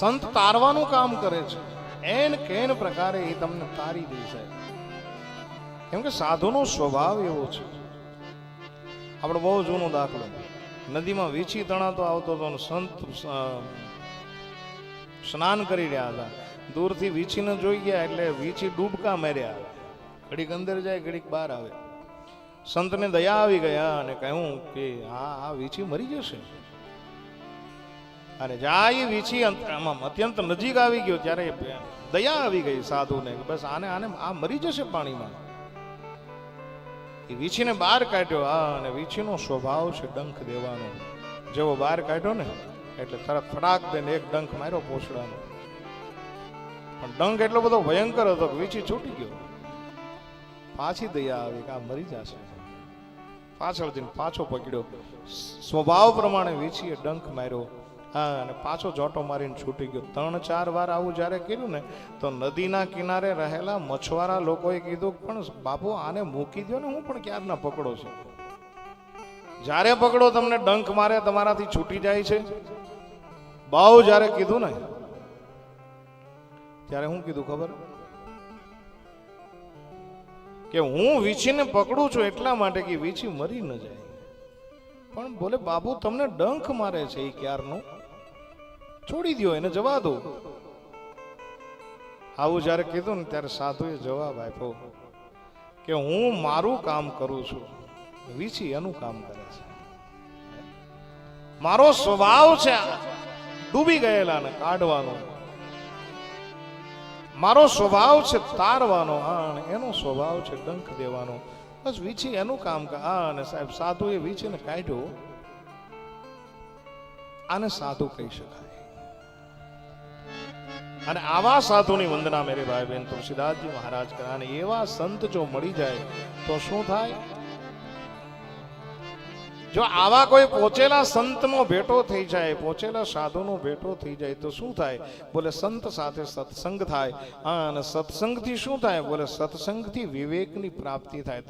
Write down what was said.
સંત તારવાનું કામ કરે છે. એન કેન પ્રકારે એ તમને તારી દેશે કેમ કે સાધુનો સ્વભાવ એવો છે. આપણે બહુ જૂનો દાખલો. નદીમાં વીછી તણાતો આવતો હતો સંત સ્નાન કરી રહ્યા હતા. દૂરથી વીછીને જોઈ ગયા એટલે વીછી ડૂબકા માર્યા. ઘડીક અંદર જાય, ઘડીક બહાર આવે. સંતને દયા આવી ગયા અને કહ્યું કે આ આ વીછી મરી જશે. અને જ્યાં વીછી આમાં અત્યંત નજીક આવી ગયો ત્યારે દયા આવી ગઈ સાધુને બસ આને આને આ મરી જશે પાણીમાં. એ વીછીને બહાર કાઢ્યો. હા, અને વીછીનો સ્વભાવ છે ડંખ દેવાનો. જેવો બહાર કાઢ્યો ને, એટલે તરત ફટાક દઈને એક ડંખ માર્યો પોછડાનો પણ ડંખ એટલો બધો ભયંકર હતો કે વીછી છૂટી ગયો. પાછી દયા આવી કે આ મરી જશે. પાછળ જઈને પાછો પકડ્યો. સ્વભાવ પ્રમાણે વીછીએ ડંખ માર્યો. હા, અને પાછો જોટો મારીને છૂટી ગયો. ત્રણ, ચાર વાર આવું જ્યારે કર્યું ને, તો નદીના કિનારે રહેલા મછવારા લોકોએ કીધું પણ બાપુ, આને મૂકી દો ને, હું પણ ક્યારના પકડો છું? જ્યારે પકડો, તમને ડંખ મારે, તમારાથી છૂટી જાય છે. બહુ જ્યારે કીધું ને, ત્યારે હું કીધું, ખબર? કે હું વીછીને પકડું છું, એટલા માટે કે વીછી મરી ન જાય. પણ બોલે બાબુ તમને ડંખ મારે છે એ ક્યારનો? છોડી દો એને જવા દો. આવું જ્યારે કીધું ને ત્યારે સાધુએ જવાબ આપ્યો કે હું મારું કામ કરું છું, વીછી એનું કામ કરે છે. મારો સ્વભાવ છે ડૂબી ગયેલાને કાઢવાનો. મારો સ્વભાવ છે તારવાનો હા એનો સ્વભાવ છે ડંખ દેવાનો. બસ વીછી એનું કામ હા અને સાહેબ સાધુ એ વીછીને કાઢ્યો. આને સાધુ કહી શકાય. અને આવા સાધુની વંદના મેરે ભાઈ બહેન તુલસીદાસજી મહારાજ કરે અને એવા સંત જો મળી જાય તો શું થાય? જો આવા કોઈ પહોંચેલા સંતનો ભેટો થઈ જાય, પહોંચેલા સાધુનો ભેટો થઈ જાય તો શું થાય? બોલે સંત સાથે સત્સંગ થાય. અને સત્સંગથી શું થાય? બોલે સત્સંગથી વિવેકની પ્રાપ્તિ થાય.